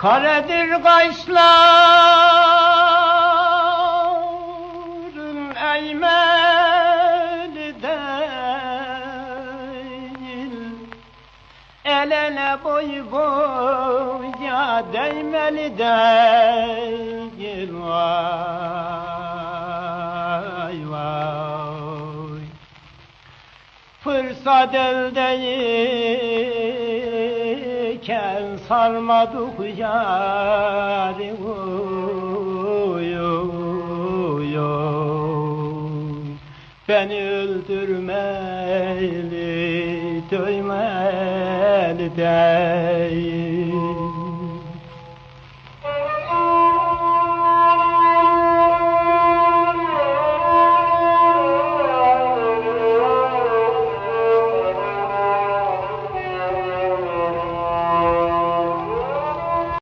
Karedir kaşların eğmeli değil. El ele boy boya değmeli değil. Vay vay. Fırsat eldeyken sarmadık yâri. Beni öldürmeli, dövmeli değil